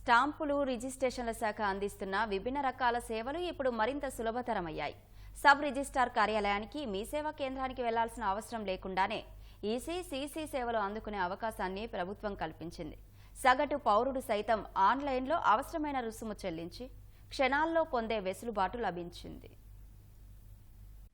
స్టాంపులు రిజిస్ట్రేషన్ల శాఖ అందిస్తున్న విభిన్న రకాల సేవలు ఇప్పుడు మరింత సులభతరమయ్యాయి. సబ్ రిజిస్ట్రార్ కార్యాలయానికి మీ సేవా కేంద్రానికి వెళ్ళాల్సిన అవసరం లేకుండానే ఈసీ సీసీ సేవలు అందుకునే అవకాశాన్ని ప్రభుత్వం కల్పించింది. సగటు పౌరుడు సైతం ఆన్లైన్లో అవసరమైన రుసుము చెల్లించి క్షణాల్లో పొందే వెసులుబాటు లభించింది.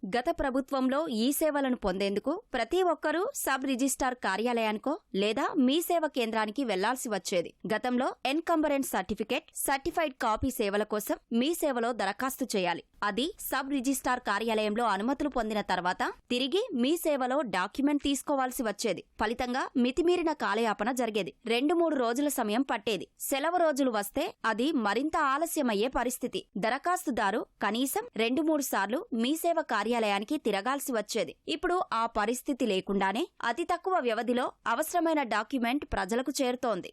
గత ప్రభుత్వంలో ఈ సేవలను పొందేందుకు ప్రతి ఒక్కరూ సబ్ రిజిస్టార్ కార్యాలయానికో లేదా మీ సేవ కేంద్రానికి వెళ్ళాల్సి వచ్చేది. గతంలో ఎన్కంబరెన్స్ సర్టిఫికేట్ సర్టిఫైడ్ కాపీ సేవల కోసం మీ సేవలో దరఖాస్తు చేయాలి. అది సబ్ రిజిస్ట్రార్ కార్యాలయంలో అనుమతులు పొందిన తర్వాత తిరిగి మీ సేవలో డాక్యుమెంట్ తీసుకోవాల్సి వచ్చేది. ఫలితంగా మితిమీరిన కాలయాపన జరిగేది. రెండు మూడు రోజుల సమయం పట్టేది. సెలవు రోజులు వస్తే అది మరింత ఆలస్యమయ్యే పరిస్థితి. దరఖాస్తుదారు కనీసం రెండు మూడు సార్లు మీ సేవ కార్యాలయం కార్యాలయానికి తిరగాల్సి వచ్చేది. ఇప్పుడు ఆ పరిస్థితి లేకుండానే అతి తక్కువ వ్యవధిలో అవసరమైన డాక్యుమెంట్ ప్రజలకు చేరుతోంది.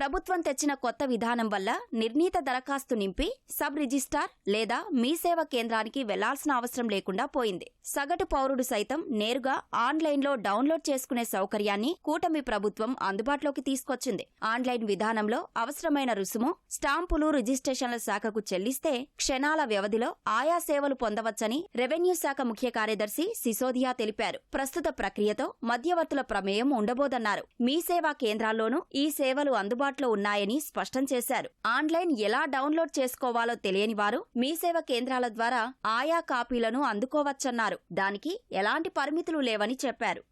ప్రభుత్వం తెచ్చిన కొత్త విధానం వల్ల నిర్ణీత దరఖాస్తు నింపి సబ్ రిజిస్టార్ లేదా మీ సేవ కేంద్రానికి వెళ్ళాల్సిన అవసరం లేకుండా పోయింది. సగటు పౌరుడు సైతం నేరుగా ఆన్లైన్లో డౌన్లోడ్ చేసుకునే సౌకర్యాన్ని కూటమి ప్రభుత్వం అందుబాటులోకి తీసుకొచ్చింది. ఆన్లైన్ విధానంలో అవసరమైన రుసుము స్టాంపులు రిజిస్ట్రేషన్ల శాఖకు చెల్లిస్తే క్షణాల వ్యవధిలో ఆయా సేవలు పొందవచ్చని రెవెన్యూ శాఖ ముఖ్య కార్యదర్శి సిసోదియా తెలిపారు. ప్రస్తుత ప్రక్రియతో మధ్యవర్తుల ప్రమేయం ఉండబోదన్నారు. మీ సేవా కేంద్రాల్లోనూ ఈ సేవలు అందుబాటులో ఉన్నాయని స్పష్టం చేశారు. ఆన్లైన్ ఎలా డౌన్లోడ్ చేసుకోవాలో తెలియని వారు మీ సేవ కేంద్రాల ద్వారా ఆయా కాపీలను అందుకోవచ్చన్నారు. దానికి ఎలాంటి పరిమితులు లేవని చెప్పారు.